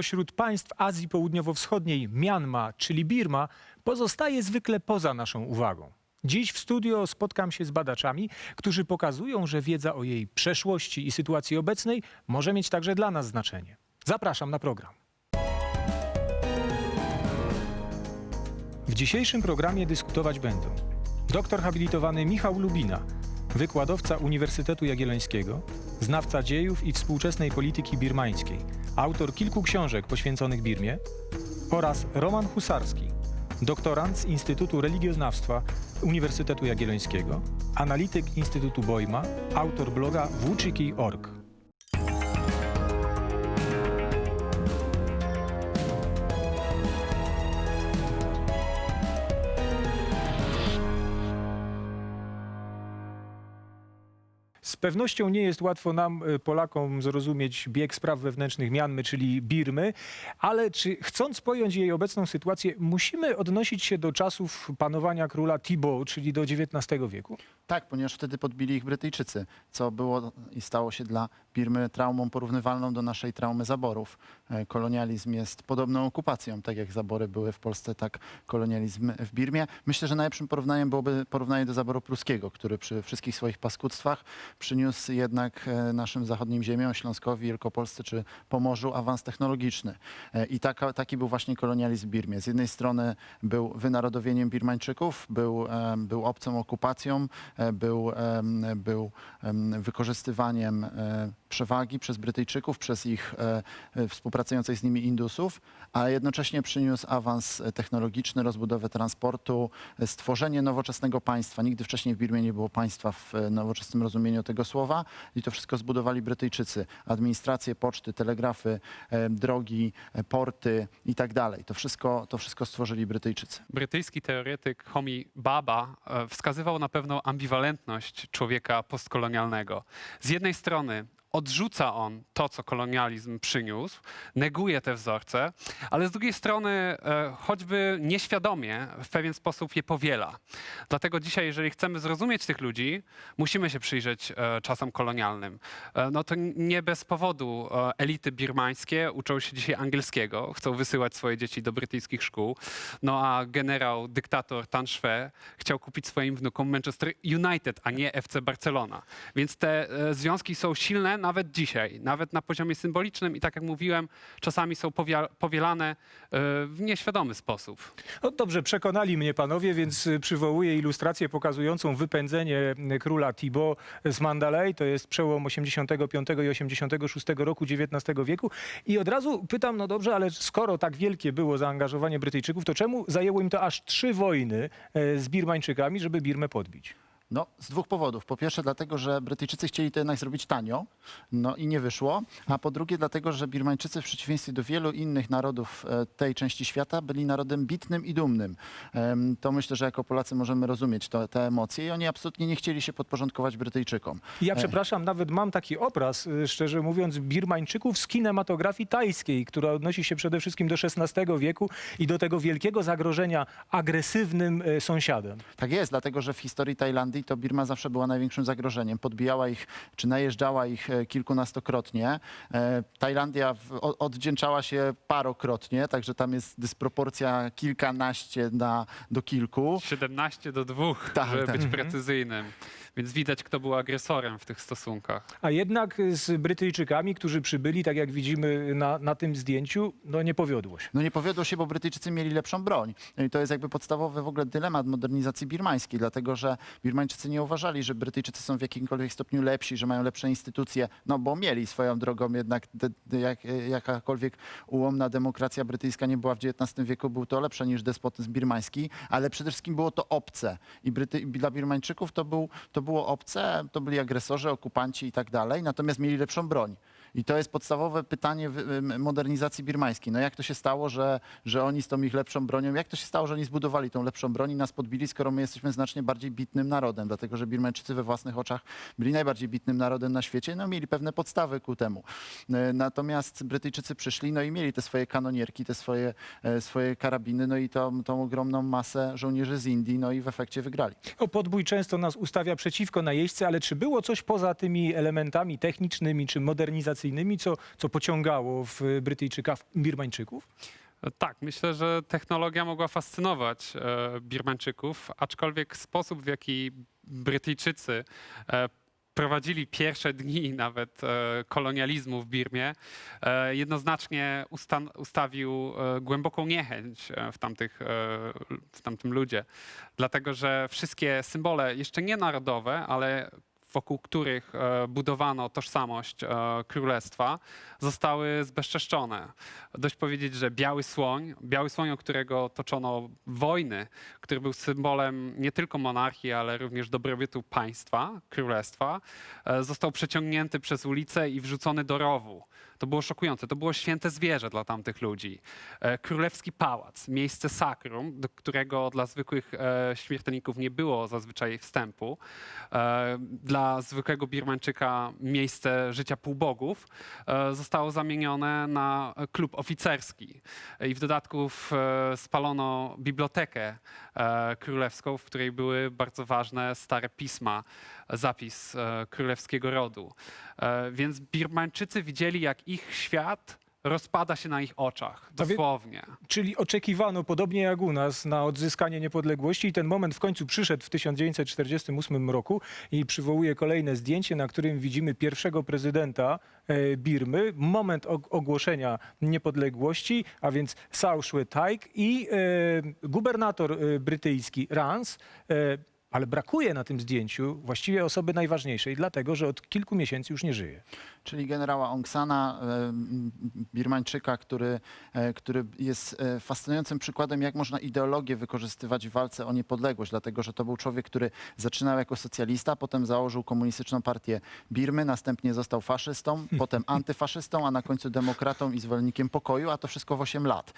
spośród państw Azji Południowo-Wschodniej Mianma, czyli Birma, pozostaje zwykle poza naszą uwagą. Dziś w studio spotkam się z badaczami, którzy pokazują, że wiedza o jej przeszłości i sytuacji obecnej może mieć także dla nas znaczenie. Zapraszam na program. W dzisiejszym programie dyskutować będą doktor habilitowany Michał Lubina, wykładowca Uniwersytetu Jagiellońskiego, znawca dziejów i współczesnej polityki birmańskiej, autor kilku książek poświęconych Birmie oraz Roman Husarski, doktorant z Instytutu Religioznawstwa Uniwersytetu Jagiellońskiego, analityk Instytutu Bojma, autor bloga włóczyki.org. pewnością nie jest łatwo nam, y, Polakom, zrozumieć bieg spraw wewnętrznych Mianmy, czyli Birmy, ale czy chcąc pojąć jej obecną sytuację, musimy odnosić się do czasów panowania króla Thibaut, czyli do XIX wieku? Tak, ponieważ wtedy podbili ich Brytyjczycy, co było i stało się dla Birmy traumą porównywalną do naszej traumy zaborów. E, Kolonializm jest podobną okupacją, tak jak zabory były w Polsce, tak kolonializm w Birmie. Myślę, że najlepszym porównaniem byłoby porównanie do zaboru pruskiego, który przy wszystkich swoich paskudztwach przyniósł jednak e, naszym zachodnim ziemiom, Śląskowi, Wielkopolsce czy Pomorzu awans technologiczny. E, I taka, taki był właśnie kolonializm w Birmie. Z jednej strony był wynarodowieniem Birmańczyków, był, był obcą okupacją, był, był em, wykorzystywaniem przewagi przez Brytyjczyków, przez ich e, e, współpracujących z nimi Indusów, a jednocześnie przyniósł awans e, technologiczny, rozbudowę transportu, e, stworzenie nowoczesnego państwa. Nigdy wcześniej w Birmie nie było państwa w nowoczesnym rozumieniu tego słowa i to wszystko zbudowali Brytyjczycy. Administrację, poczty, telegrafy, e, drogi, e, porty i tak dalej. To wszystko, to wszystko stworzyli Brytyjczycy. Brytyjski teoretyk Homi Baba wskazywał na pewną ambiwalentność człowieka postkolonialnego. Z jednej strony odrzuca on to, co kolonializm przyniósł, neguje te wzorce, ale z drugiej strony e, choćby nieświadomie w pewien sposób je powiela. Dlatego dzisiaj, jeżeli chcemy zrozumieć tych ludzi, musimy się przyjrzeć e, czasom kolonialnym. E, no to nie bez powodu elity birmańskie uczą się dzisiaj angielskiego, chcą wysyłać swoje dzieci do brytyjskich szkół, no a generał, dyktator Tan Shwe chciał kupić swoim wnukom Manchester United, a nie FC Barcelona. Więc te związki są silne nawet dzisiaj, nawet na poziomie symbolicznym i tak jak mówiłem, czasami są powielane e, w nieświadomy sposób. No dobrze, przekonali mnie panowie, więc y, przywołuję ilustrację pokazującą wypędzenie y, króla Thibaut z Mandalay. To jest przełom 85 i 86 roku XIX wieku. I od razu pytam, no dobrze, ale skoro tak wielkie było zaangażowanie Brytyjczyków, to czemu zajęło im to aż trzy wojny e, z Birmańczykami, żeby Birmę podbić? No, z dwóch powodów. Po pierwsze, dlatego, że Brytyjczycy chcieli to jednak zrobić tanio, no i nie wyszło. A po drugie, dlatego, że Birmańczycy w przeciwieństwie do wielu innych narodów e, tej części świata byli narodem bitnym i dumnym. Em, To myślę, że jako Polacy możemy rozumieć to, te emocje i oni absolutnie nie chcieli się podporządkować Brytyjczykom. Ja E. przepraszam, nawet mam taki obraz, y, szczerze mówiąc, Birmańczyków z kinematografii tajskiej, która odnosi się przede wszystkim do XVI wieku i do tego wielkiego zagrożenia agresywnym y, sąsiadem. Tak jest, dlatego że w historii Tajlandii to Birma zawsze była największym zagrożeniem. Podbijała ich, czy najeżdżała ich e, kilkunastokrotnie. E, Tajlandia oddzięczała się parokrotnie, także tam jest dysproporcja kilkanaście na, do kilku. 17 do 2, Tak, żeby tak. być precyzyjnym. Więc widać, kto był agresorem w tych stosunkach. A jednak z Brytyjczykami, którzy przybyli, tak jak widzimy na, na tym zdjęciu, no nie powiodło się. No nie powiodło się, bo Brytyjczycy mieli lepszą broń. No I to jest jakby podstawowy w ogóle dylemat modernizacji birmańskiej, dlatego że Birmańczycy nie uważali, że Brytyjczycy są w jakimkolwiek stopniu lepsi, że mają lepsze instytucje, no bo mieli swoją drogą jednak de, de, jak, jakakolwiek ułomna demokracja brytyjska nie była w XIX wieku, był to lepsze niż despotyzm birmański, ale przede wszystkim było to obce. I Bryty, dla Birmańczyków to, był, to było obce, to byli agresorzy, okupanci i tak dalej, natomiast mieli lepszą broń. I to jest podstawowe pytanie modernizacji birmańskiej. No jak to się stało, że, że oni z tą ich lepszą bronią, jak to się stało, że oni zbudowali tą lepszą broń i nas podbili, skoro my jesteśmy znacznie bardziej bitnym narodem, dlatego że Birmańczycy we własnych oczach byli najbardziej bitnym narodem na świecie, no mieli pewne podstawy ku temu. E, Natomiast Brytyjczycy przyszli, no i mieli te swoje kanonierki, te swoje, e, swoje karabiny, no i tą, tą ogromną masę żołnierzy z Indii, no i w efekcie wygrali. O podbój często nas ustawia przeciwko najeźdźcy, ale czy było coś poza tymi elementami technicznymi czy modernizacyjnymi, co, co pociągało w Brytyjczyka, w Birmańczyków? Tak, myślę, że technologia mogła fascynować e, Birmańczyków, aczkolwiek sposób, w jaki Brytyjczycy e, prowadzili pierwsze dni nawet e, kolonializmu w Birmie, e, jednoznacznie ustawił e, głęboką niechęć e, w, tamtych, e, w tamtym ludzie. Dlatego, że wszystkie symbole, jeszcze nie narodowe, ale wokół których e, budowano tożsamość e, królestwa, zostały zbezczeszczone. Dość powiedzieć, że biały słoń, biały słoń, o którego toczono wojny, który był symbolem nie tylko monarchii, ale również dobrobytu państwa, królestwa, e, został przeciągnięty przez ulicę i wrzucony do rowu. To było szokujące. To było święte zwierzę dla tamtych ludzi. Królewski pałac, miejsce sakrum, do którego dla zwykłych śmiertelników nie było zazwyczaj wstępu. E, Dla zwykłego Birmańczyka miejsce życia półbogów e, zostało zamienione na klub oficerski. I w dodatku e, spalono bibliotekę e, królewską, w której były bardzo ważne stare pisma, zapis królewskiego rodu. Więc Birmańczycy widzieli, jak ich świat rozpada się na ich oczach, wie- dosłownie. Czyli oczekiwano, podobnie jak u nas, na odzyskanie niepodległości i ten moment w końcu przyszedł w 1948 roku i przywołuję kolejne zdjęcie, na którym widzimy pierwszego prezydenta e, Birmy, moment og- ogłoszenia niepodległości, a więc Sao Shue Taik i e, gubernator e, brytyjski Rance, e, ale brakuje na tym zdjęciu właściwie osoby najważniejszej, dlatego że od kilku miesięcy już nie żyje. Czyli generała Aung Sana, e, Birmańczyka, który, e, który jest e, fascynującym przykładem, jak można ideologię wykorzystywać w walce o niepodległość, dlatego że to był człowiek, który zaczynał jako socjalista, potem założył komunistyczną partię Birmy, następnie został faszystą, potem antyfaszystą, a na końcu demokratą i zwolennikiem pokoju, a to wszystko w 8 lat.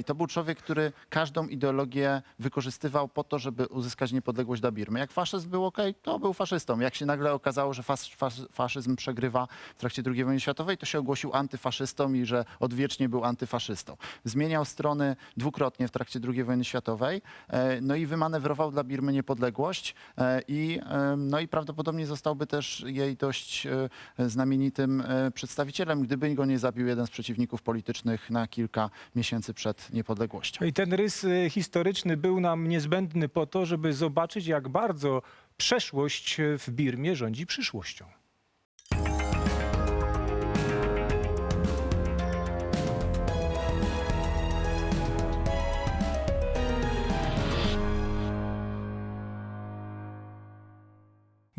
I to był człowiek, który każdą ideologię wykorzystywał po to, żeby uzyskać niepodległość dla Birmy. Jak faszyzm był ok, to był faszystą. Jak się nagle okazało, że fas, fas, faszyzm przegrywa trakcie II wojny światowej, to się ogłosił antyfaszystą i że odwiecznie był antyfaszystą. Zmieniał strony dwukrotnie w trakcie II wojny światowej, e, no i wymanewrował dla Birmy niepodległość e, i, no i prawdopodobnie zostałby też jej dość e, znamienitym przedstawicielem, gdyby go nie zabił jeden z przeciwników politycznych na kilka miesięcy przed niepodległością. I ten rys historyczny był nam niezbędny po to, żeby zobaczyć, jak bardzo przeszłość w Birmie rządzi przyszłością.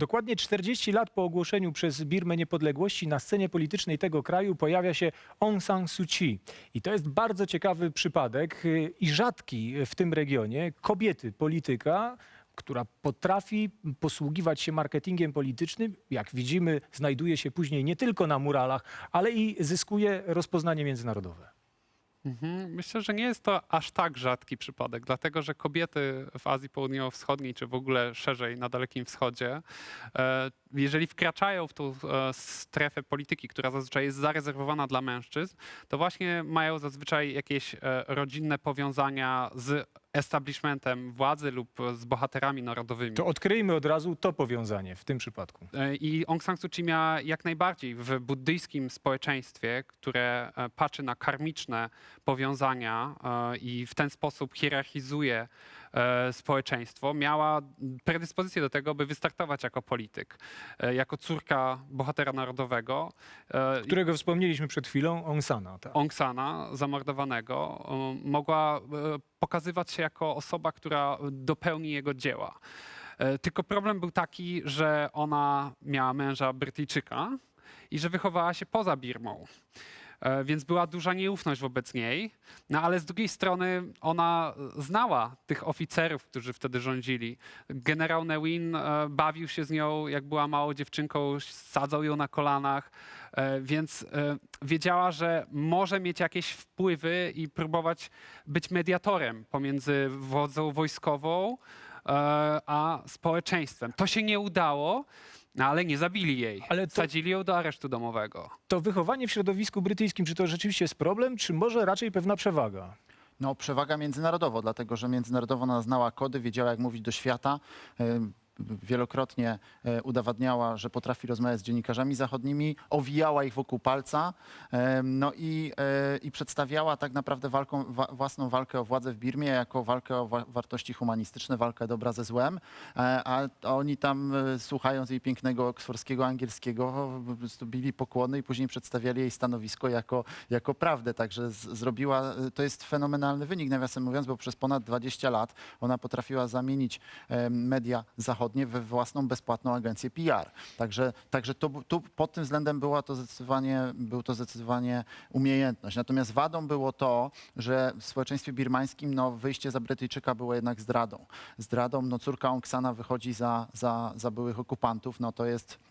Dokładnie 40 lat po ogłoszeniu przez Birmę niepodległości na scenie politycznej tego kraju pojawia się Aung San Suu Kyi. I to jest bardzo ciekawy przypadek y, i rzadki w tym regionie kobiety polityka, która potrafi posługiwać się marketingiem politycznym. Jak widzimy, znajduje się później nie tylko na muralach, ale i zyskuje rozpoznanie międzynarodowe. Mhm. Myślę, że nie jest to aż tak rzadki przypadek, dlatego że kobiety w Azji Południowo-Wschodniej, czy w ogóle szerzej na Dalekim Wschodzie, e, jeżeli wkraczają w tą e, strefę polityki, która zazwyczaj jest zarezerwowana dla mężczyzn, to właśnie mają zazwyczaj jakieś e, rodzinne powiązania z establishmentem władzy lub z bohaterami narodowymi. To odkryjmy od razu to powiązanie w tym przypadku. E, I Aung San Suu Kyi miała jak najbardziej w buddyjskim społeczeństwie, które e, patrzy na karmiczne powiązania e, i w ten sposób hierarchizuje e, społeczeństwo, miała predyspozycję do tego, by wystartować jako polityk, e, jako córka bohatera narodowego. e, Którego wspomnieliśmy przed chwilą, Aung Sana. Tak. Aung Sana, zamordowanego, e, mogła e, pokazywać się jako osoba, która dopełni jego dzieła. E, Tylko problem był taki, że ona miała męża Brytyjczyka i że wychowała się poza Birmą. E, Więc była duża nieufność wobec niej, no ale z drugiej strony ona znała tych oficerów, którzy wtedy rządzili. Generał Newin e, bawił się z nią, jak była małą dziewczynką, sadzał ją na kolanach, e, więc wiedziała, że może mieć jakieś wpływy i próbować być mediatorem pomiędzy wodzą wojskową a społeczeństwem. To się nie udało, no ale nie zabili jej. Ale to- Sadzili ją do aresztu domowego. To wychowanie w środowisku brytyjskim, czy to rzeczywiście jest problem, czy może raczej pewna przewaga? No, przewaga międzynarodowo, dlatego że międzynarodowo ona znała kody, wiedziała jak mówić do świata. Ym, wielokrotnie e, udowadniała, że potrafi rozmawiać z dziennikarzami zachodnimi, owijała ich wokół palca no i, e, i przedstawiała tak naprawdę walką, wa, własną walkę o władzę w Birmie jako walkę o wa, wartości humanistyczne, walkę dobra ze złem, e, a oni tam słuchając jej pięknego oksfordzkiego angielskiego bili pokłony i później przedstawiali jej stanowisko jako, jako prawdę. Także z, zrobiła, to jest fenomenalny wynik, nawiasem mówiąc, bo przez ponad 20 lat ona potrafiła zamienić media zachodnie we własną bezpłatną agencję PR. Także, także to, tu pod tym względem była to zdecydowanie, był to zdecydowanie umiejętność. Natomiast wadą było to, że w społeczeństwie birmańskim no, wyjście za Brytyjczyka było jednak zdradą. Zdradą, no córka Oksana wychodzi za, za, za byłych okupantów, no to jest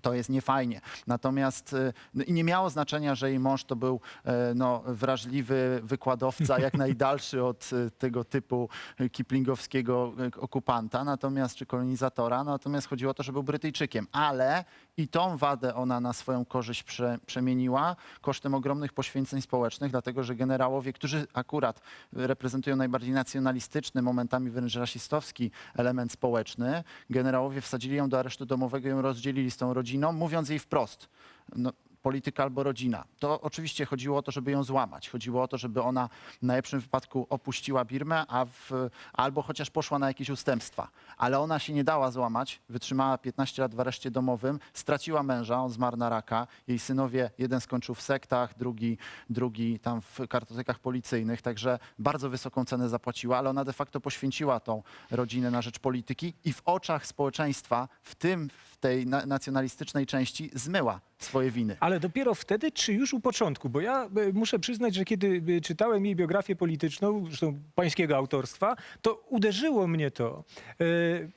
to jest niefajnie. Natomiast y, no i nie miało znaczenia, że jej mąż to był e, no, wrażliwy wykładowca, jak najdalszy od y, tego typu y, kiplingowskiego okupanta, natomiast czy kolonizatora. Natomiast chodziło o to, że był Brytyjczykiem. Ale i tą wadę ona na swoją korzyść prze, przemieniła kosztem ogromnych poświęceń społecznych, dlatego że generałowie, którzy akurat reprezentują najbardziej nacjonalistyczny, momentami wręcz rasistowski element społeczny, generałowie wsadzili ją do aresztu domowego i ją rozdzielili z tą rodziną, mówiąc jej wprost. No, polityka albo rodzina. To oczywiście chodziło o to, żeby ją złamać. Chodziło o to, żeby ona w najlepszym wypadku opuściła Birmę, a w, albo chociaż poszła na jakieś ustępstwa. Ale ona się nie dała złamać, wytrzymała 15 lat w areszcie domowym, straciła męża, on zmarł na raka. Jej synowie, jeden skończył w sektach, drugi, drugi tam w kartotekach policyjnych, także bardzo wysoką cenę zapłaciła, ale ona de facto poświęciła tą rodzinę na rzecz polityki i w oczach społeczeństwa, w tym w tej na- nacjonalistycznej części, zmyła swoje winy. Ale dopiero wtedy, czy już u początku? Bo ja e, muszę przyznać, że kiedy e, czytałem jej biografię polityczną, zresztą pańskiego autorstwa, to uderzyło mnie to. E,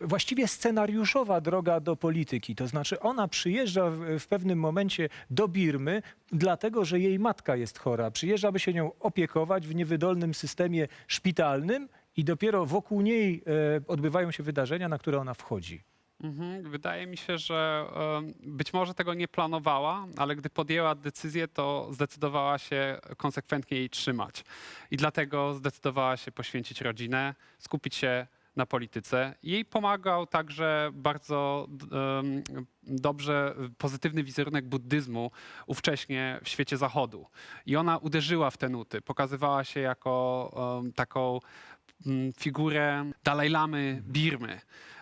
Właściwie scenariuszowa droga do polityki. To znaczy ona przyjeżdża w, pewnym momencie do Birmy, dlatego że jej matka jest chora. Przyjeżdża, by się nią opiekować w niewydolnym systemie szpitalnym i dopiero wokół niej odbywają się wydarzenia, na które ona wchodzi. Mhm. Wydaje mi się, że być może tego nie planowała, ale gdy podjęła decyzję, to zdecydowała się konsekwentnie jej trzymać. I dlatego zdecydowała się poświęcić rodzinę, skupić się na polityce. Jej pomagał także bardzo dobrze pozytywny wizerunek buddyzmu ówcześnie w świecie zachodu. I ona uderzyła w te nuty, pokazywała się jako taką mm, figurę Dalaj Lamy Birmy.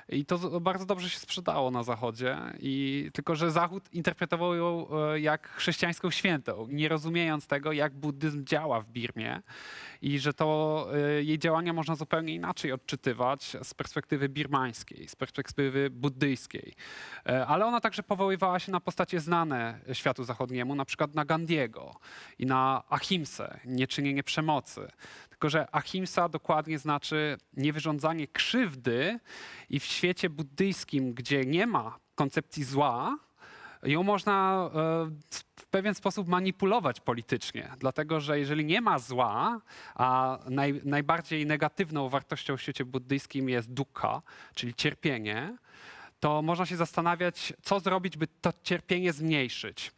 I to bardzo dobrze się sprzedało na Zachodzie. I tylko, że Zachód interpretował ją e, jak chrześcijańską świętą, nie rozumiejąc tego, jak buddyzm działa w Birmie i że to e, jej działania można zupełnie inaczej odczytywać z perspektywy birmańskiej, z perspektywy buddyjskiej. E, Ale ona także powoływała się na postacie znane światu zachodniemu, na przykład na Gandiego i na Ahimsę, nieczynienie przemocy. Tylko, że ahimsa dokładnie znaczy niewyrządzanie krzywdy i w świecie buddyjskim, gdzie nie ma koncepcji zła, ją można e, w pewien sposób manipulować politycznie. Dlatego, że jeżeli nie ma zła, a naj, najbardziej negatywną wartością w świecie buddyjskim jest dukkha, czyli cierpienie, to można się zastanawiać, co zrobić, by to cierpienie zmniejszyć.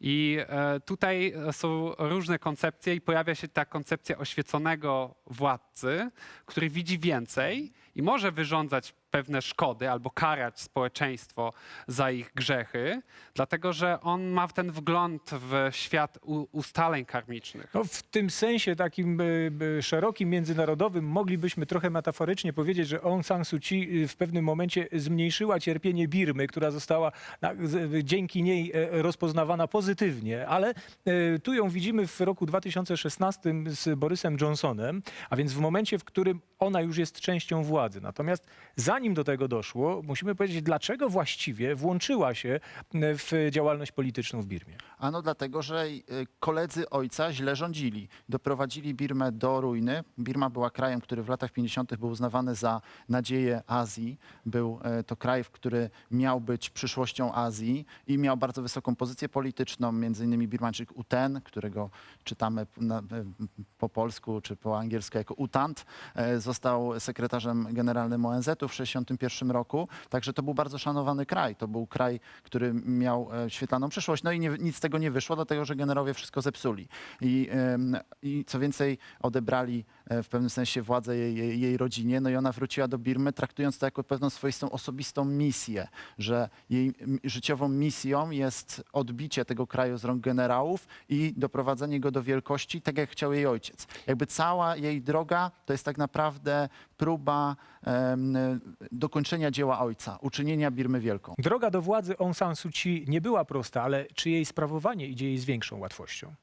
I e, tutaj e, są różne koncepcje i pojawia się ta koncepcja oświeconego władcy, który widzi więcej i może wyrządzać pewne szkody albo karać społeczeństwo za ich grzechy, dlatego że on ma ten wgląd w świat ustaleń karmicznych. No, w tym sensie takim szerokim, międzynarodowym moglibyśmy trochę metaforycznie powiedzieć, że Aung San Suu Kyi y, w pewnym momencie zmniejszyła cierpienie Birmy, która została dzięki niej e, rozpoznawana pozytywnie, ale e, tu ją widzimy w roku 2016 z Borysem Johnsonem, a więc w momencie, w którym ona już jest częścią władzy. Natomiast zanim do tego doszło, musimy powiedzieć, dlaczego właściwie włączyła się e, w działalność polityczną w Birmie. Ano dlatego, że y, koledzy ojca źle rządzili. Doprowadzili Birmę do ruiny. Birma była krajem, który w latach 50. był uznawany za nadzieję Azji. Był e, to kraj, który miał być przyszłością Azji i miał bardzo wysoką pozycję polityczną. Między innymi Birmańczyk U Ten, którego czytamy e, po polsku czy po angielsku jako Utant, e, został sekretarzem generalnym ONZ-u w 1961 roku. Także to był bardzo szanowany kraj. To był kraj, który miał e, świetlaną przyszłość. No i nie, nic z tego nie wyszło, dlatego że generałowie wszystko zepsuli. I, i co więcej, odebrali e, w pewnym sensie władzę jej, jej, jej rodzinie. No i ona wróciła do Birmy, traktując to jako pewną swoistą osobistą misję, że jej życiową misją jest odbicie tego kraju z rąk generałów i doprowadzenie go do wielkości, tak jak chciał jej ojciec. Jakby cała jej droga to jest tak naprawdę próba dokończenia dzieła ojca, uczynienia Birmy wielką. Droga do władzy Aung San Suu Kyi nie była prosta, ale czy jej sprawowanie idzie jej z większą łatwością?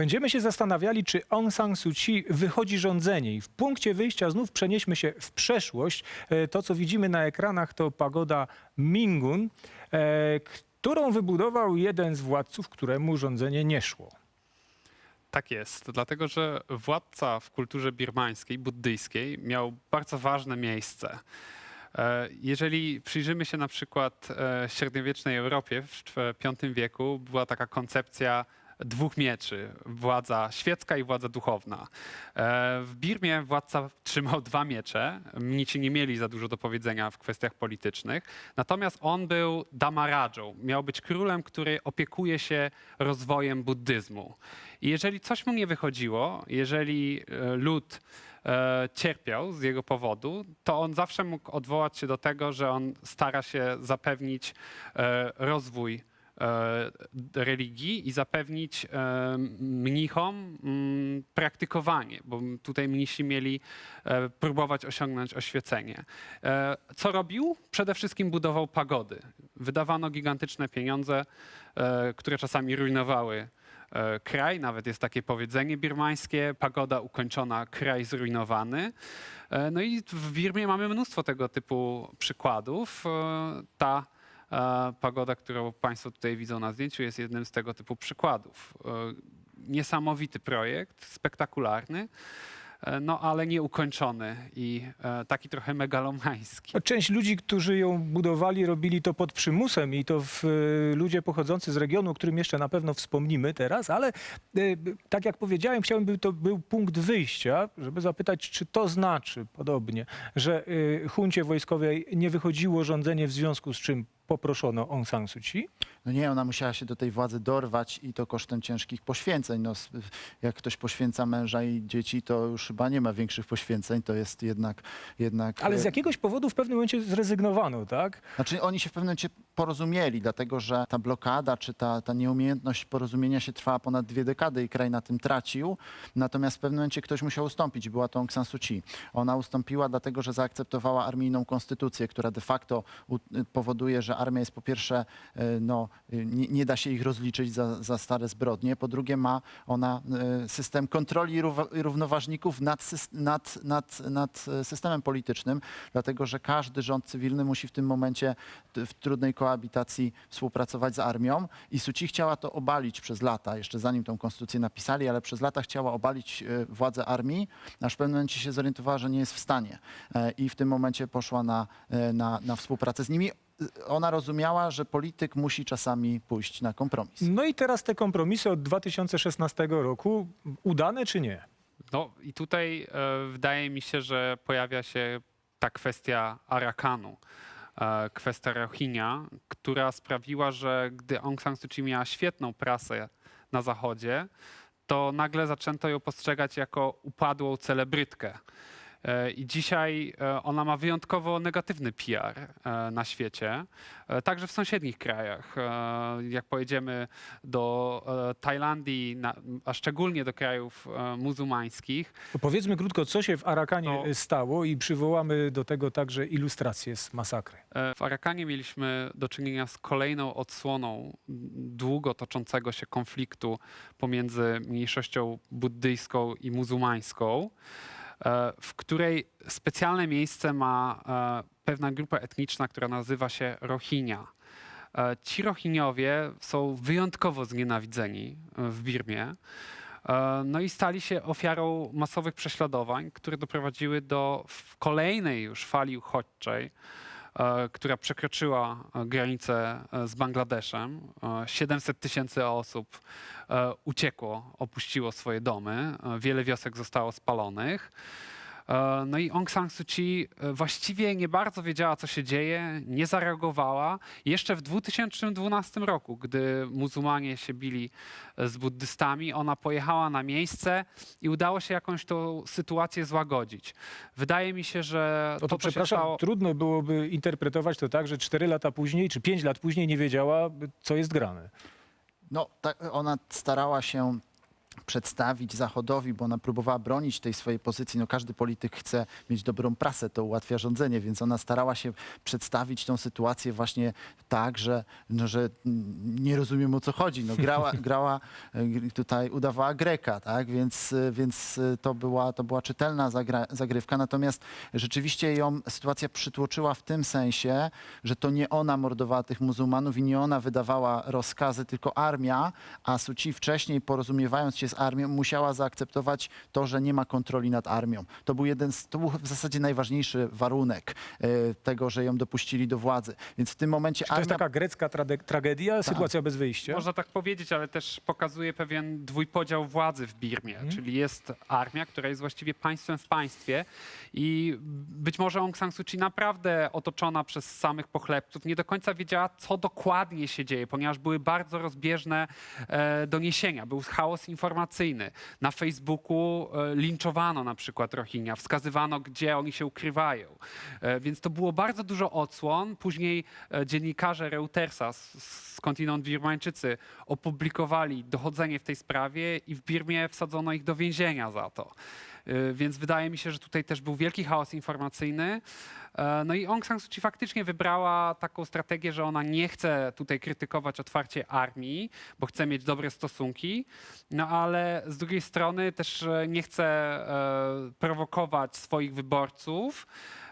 Będziemy się zastanawiali, czy Aung San Suu Kyi wychodzi rządzenie. I w punkcie wyjścia znów przenieśmy się w przeszłość. E, To, co widzimy na ekranach, to pagoda Mingun, e, którą wybudował jeden z władców, któremu rządzenie nie szło. Tak jest, dlatego że władca w kulturze birmańskiej, buddyjskiej miał bardzo ważne miejsce. E, Jeżeli przyjrzymy się na przykład średniowiecznej Europie w V wieku, była taka koncepcja dwóch mieczy, władza świecka i władza duchowna. E, W Birmie władca trzymał dwa miecze, mnici nie mieli za dużo do powiedzenia w kwestiach politycznych, natomiast on był damaradżą, miał być królem, który opiekuje się rozwojem buddyzmu. I jeżeli coś mu nie wychodziło, jeżeli e, lud e, cierpiał z jego powodu, to on zawsze mógł odwołać się do tego, że on stara się zapewnić rozwój religii i zapewnić e, mnichom mm, praktykowanie, bo tutaj mnisi mieli e, próbować osiągnąć oświecenie. E, Co robił? Przede wszystkim budował pagody. Wydawano gigantyczne pieniądze, e, które czasami rujnowały e, kraj, nawet jest takie powiedzenie birmańskie, pagoda ukończona, kraj zrujnowany. E, No i w Birmie mamy mnóstwo tego typu przykładów. E, Ta e, pagoda, którą Państwo tutaj widzą na zdjęciu, jest jednym z tego typu przykładów. E, Niesamowity projekt, spektakularny, e, no ale nieukończony i e, taki trochę megalomański. No, Część ludzi, którzy ją budowali, robili to pod przymusem i to w, ludzie pochodzący z regionu, o którym jeszcze na pewno wspomnimy teraz, ale tak jak powiedziałem, chciałbym, by to był punkt wyjścia, żeby zapytać, czy to znaczy podobnie, że huncie wojskowej nie wychodziło rządzenie, w związku z czym poproszono Aung San Suu Kyi? No nie, ona musiała się do tej władzy dorwać i to kosztem ciężkich poświęceń. No, jak ktoś poświęca męża i dzieci, to już chyba nie ma większych poświęceń, to jest jednak... jednak Ale z e, jakiegoś powodu w pewnym momencie zrezygnowano, tak? Znaczy oni się w pewnym momencie porozumieli, dlatego że ta blokada czy ta, ta nieumiejętność porozumienia się trwała ponad dwie dekady i kraj na tym tracił. Natomiast w pewnym momencie ktoś musiał ustąpić. Była to Aung San Suu Kyi. Ona ustąpiła dlatego, że zaakceptowała armijną konstytucję, która de facto powoduje, że armia jest po pierwsze, e, no, nie, nie da się ich rozliczyć za, za stare zbrodnie. Po drugie ma ona e, system kontroli równoważników nad, nad, nad, nad e, systemem politycznym, dlatego że każdy rząd cywilny musi w tym momencie w trudnej koabitacji współpracować z armią i Suci chciała to obalić przez lata, jeszcze zanim tą konstytucję napisali, ale przez lata chciała obalić władzę armii, aż w pewnym momencie się zorientowała, że nie jest w stanie i w tym momencie poszła na, na, na współpracę z nimi. Ona rozumiała, że polityk musi czasami pójść na kompromis. No i teraz te kompromisy od 2016 roku, udane czy nie? No i tutaj e, wydaje mi się, że pojawia się ta kwestia Arakanu, e, kwestia Rohingya, która sprawiła, że gdy Aung San Suu Kyi miała świetną prasę na Zachodzie, to nagle zaczęto ją postrzegać jako upadłą celebrytkę. E, I dzisiaj e, ona ma wyjątkowo negatywny PR e, na świecie, także w sąsiednich krajach. Jak pojedziemy do Tajlandii, a szczególnie do krajów muzułmańskich, To powiedzmy krótko, co się w Arakanie No. stało i przywołamy do tego także ilustrację z masakry. W Arakanie mieliśmy do czynienia z kolejną odsłoną długo toczącego się konfliktu pomiędzy mniejszością buddyjską i muzułmańską, w której specjalne miejsce ma e, pewna grupa etniczna, która nazywa się Rohingya. E, Ci Rohingyowie są wyjątkowo znienawidzeni e, w Birmie. E, No i stali się ofiarą masowych prześladowań, które doprowadziły do kolejnej już fali uchodźczej e, która przekroczyła e, granicę e, z Bangladeszem. E, 700 tysięcy osób e, uciekło, opuściło swoje domy. E, Wiele wiosek zostało spalonych. E, No i Aung San Suu Kyi e, właściwie nie bardzo wiedziała, co się dzieje, nie zareagowała. Jeszcze w 2012 roku, gdy muzułmanie się bili e, z buddystami, ona pojechała na miejsce i udało się jakąś tą sytuację złagodzić. Wydaje mi się, że No to, to, przepraszam, stało... trudno byłoby interpretować to tak, że 4 lata później czy 5 lat później nie wiedziała, co jest grane. No, tak, ona starała się przedstawić Zachodowi, bo ona próbowała bronić tej swojej pozycji. No, każdy polityk chce mieć dobrą prasę, to ułatwia rządzenie, więc ona starała się przedstawić tą sytuację właśnie tak, że, no, że nie rozumiem o co chodzi. No, grała, grała e, tutaj, udawała Greka, tak? więc, e, więc e, to, była, to była czytelna zagra, zagrywka. Natomiast rzeczywiście ją sytuacja przytłoczyła w tym sensie, że to nie ona mordowała tych muzułmanów i nie ona wydawała rozkazy, tylko armia, a Suci wcześniej, porozumiewając się z armią, musiała zaakceptować to, że nie ma kontroli nad armią. To był jeden z, to był w zasadzie najważniejszy warunek e, tego, że ją dopuścili do władzy. Więc w tym momencie Czy to jest armia... taka grecka trade- tragedia, sytuacja bez wyjścia? Można tak powiedzieć, ale też pokazuje pewien dwójpodział władzy w Birmie. Czyli jest armia, która jest właściwie państwem w państwie i być może Aung San Suu Kyi naprawdę otoczona przez samych pochlebców nie do końca wiedziała, co dokładnie się dzieje, ponieważ były bardzo rozbieżne e, doniesienia. Był chaos informacyjny. Na Facebooku e, linczowano na przykład Rohingya, wskazywano, gdzie oni się ukrywają. E, więc to było bardzo dużo odsłon. Później e, dziennikarze Reutersa, skądinąd Birmańczycy, opublikowali dochodzenie w tej sprawie i w Birmie wsadzono ich do więzienia za to. Więc wydaje mi się, że tutaj też był wielki chaos informacyjny. E, No i Aung San Suu Kyi faktycznie wybrała taką strategię, że ona nie chce tutaj krytykować otwarcie armii, bo chce mieć dobre stosunki, no ale z drugiej strony też e, nie chce e, prowokować swoich wyborców.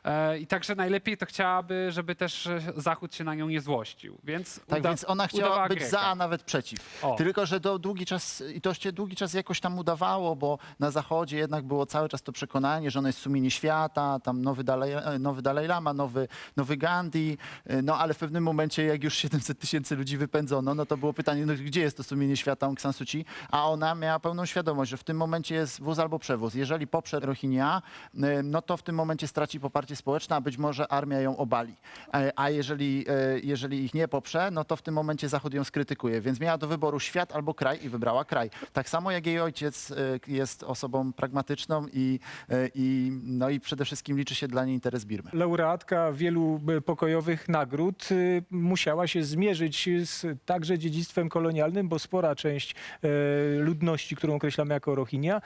E, I także najlepiej to chciałaby, żeby też e, Zachód się na nią nie złościł. Więc, Tak, uda- więc ona chciała udawała być Greka. za, a nawet przeciw. O. Tylko, że to długi czas, i to się długi czas jakoś tam udawało, bo na Zachodzie jednak było cały czas to przekonanie, że ona jest sumienie świata, tam nowy Dalaj, nowy Dalaj Lama, nowy, nowy Gandhi, y, no ale w pewnym momencie, jak już 700 tysięcy ludzi wypędzono, no to było pytanie, no, gdzie jest to sumienie świata Aung San Suu Kyi? A ona miała pełną świadomość, że w tym momencie jest wóz albo przewóz. Jeżeli poprze Rohingya, no to w tym momencie straci poparcie społeczne, a być może armia ją obali. E, A jeżeli, e, jeżeli ich nie poprze, no to w tym momencie Zachód ją skrytykuje. Więc miała do wyboru świat albo kraj i wybrała kraj. Tak samo jak jej ojciec e, jest osobą pragmatyczną i, i, no i przede wszystkim liczy się dla niej interes Birmy. Laureatka wielu pokojowych nagród musiała się zmierzyć z także dziedzictwem kolonialnym, bo spora część ludności, którą określamy jako Rohingya,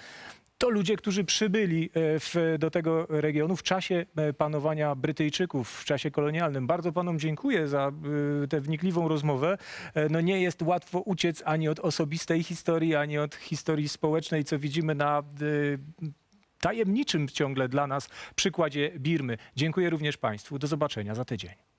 to ludzie, którzy przybyli e, w, do tego regionu w czasie e, panowania Brytyjczyków, w czasie kolonialnym. Bardzo panom dziękuję za e, tę wnikliwą rozmowę. No nie jest łatwo uciec ani od osobistej historii, ani od historii społecznej, co widzimy na tajemniczym ciągle dla nas przykładzie Birmy. Dziękuję również Państwu. Do zobaczenia za tydzień.